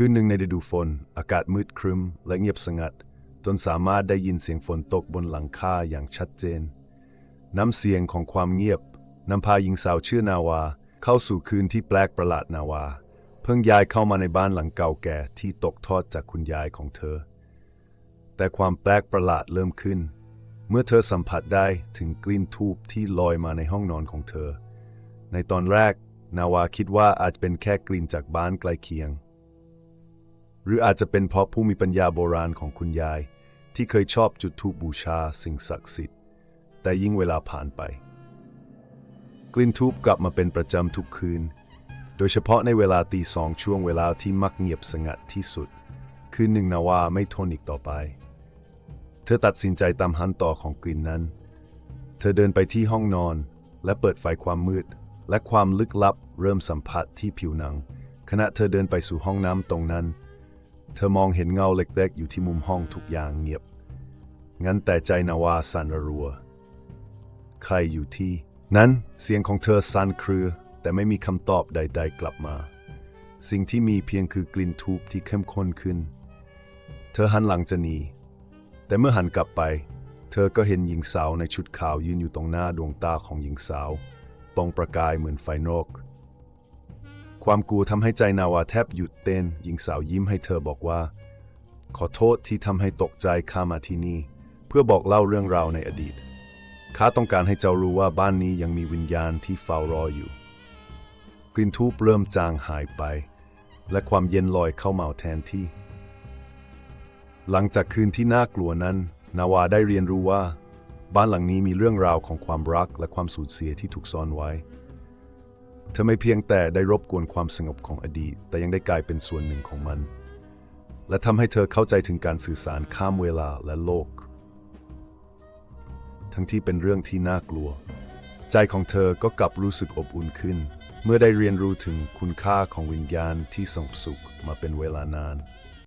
คืนหนึ่งในฤดูฝน อากาศมืดครึ้มและเงียบสงัด จนสามารถได้ยินเสียงฝนตกบนหลังคาอย่างชัดเจน น้ำเสียงของความเงียบนำพาหญิงสาวชื่อนาวา เข้าสู่คืนที่แปลกประหลาดนาวา เพิ่งย้ายเข้ามาในบ้านหลังเก่าแก่ที่ตกทอดจากคุณยายของเธอ แต่ความแปลกประหลาดเริ่มขึ้น เมื่อเธอสัมผัสได้ถึงกลิ่นทูบที่ลอยมาในห้องนอนของเธอ ในตอนแรกนาวาคิดว่าอาจเป็นแค่กลิ่นจากบ้านใกล้เคียง หรืออาจจะเป็นเพราะผู้มีปัญญาโบราณของคุณยาย ที่เคยชอบจุดธูปบูชาสิ่งศักดิ์สิทธิ์ แต่ยิ่งเวลาผ่านไป กลิ่นทูบกลับมาเป็นประจำทุกคืน โดยเฉพาะในเวลาตีสองช่วงเวลาที่มักเงียบสงัดที่สุด คืนหนึ่งนาวาไม่ทนอีกต่อไป เธอตัดสินใจตามหันต่อของกลิ่นนั้น เธอเดินไปที่ห้องนอน และเปิดไฟความมืด และความลึกลับเริ่มสัมผัสที่ผิวหนัง ขณะเธอเดินไปสู่ห้องน้ำตรงนั้น เธอมองเห็นเงาเล็กๆ อยู่ที่มุมห้องทุกอย่างเงียบ งั้นแต่ใจนาวาสั่นร,รัว ใครอยู่ที่ นั้นเสียงของเธอสั่นเครือ แต่ไม่มีคำตอบใด ๆ กลับมา สิ่งที่มีเพียงคือกลิ่นทูบที่เข้มข้นขึ้น เธอหันหลังจะหนี แต่เมื่อหันกลับไป เธอก็เห็นหญิงสาวในชุดขาวยืนอยู่ตรงหน้าดวงตาของหญิงสาวปองประกายเหมือนไฟนก ความกลัวทำให้ใจนาวาแทบหยุดเต้นหญิงสาวยิ้มให้เธอบอกว่า ขอโทษที่ทำให้ตกใจข้ามาที่นี่ เพื่อบอกเล่าเรื่องราวในอดีตข้าต้องการให้เจ้ารู้ว่าบ้านนี้ยังมีวิญญาณที่เฝ้ารออยู่ กลิ่นทูบเริ่มจางหายไป และความเย็นลอยเข้ามาแทนที่ หลังจากคืนที่น่ากลัวนั้น นาวาได้เรียนรู้ว่า บ้านหลังนี้มีเรื่องราวของความรักและความสูญเสียที่ถูกซ่อนไว้ เธอไม่เพียงแต่ได้รบกวนความสงบของอดีต แต่ยังได้กลายเป็นส่วนหนึ่งของมัน และทำให้เธอเข้าใจถึงการสื่อสารข้ามเวลาและโลก ทั้งที่เป็นเรื่องที่น่ากลัว ใจของเธอก็กลับรู้สึกอบอุ่นขึ้น เมื่อได้เรียนรู้ถึงคุณค่าของวิญญาณที่ส่งสุขมาเป็นเวลานาน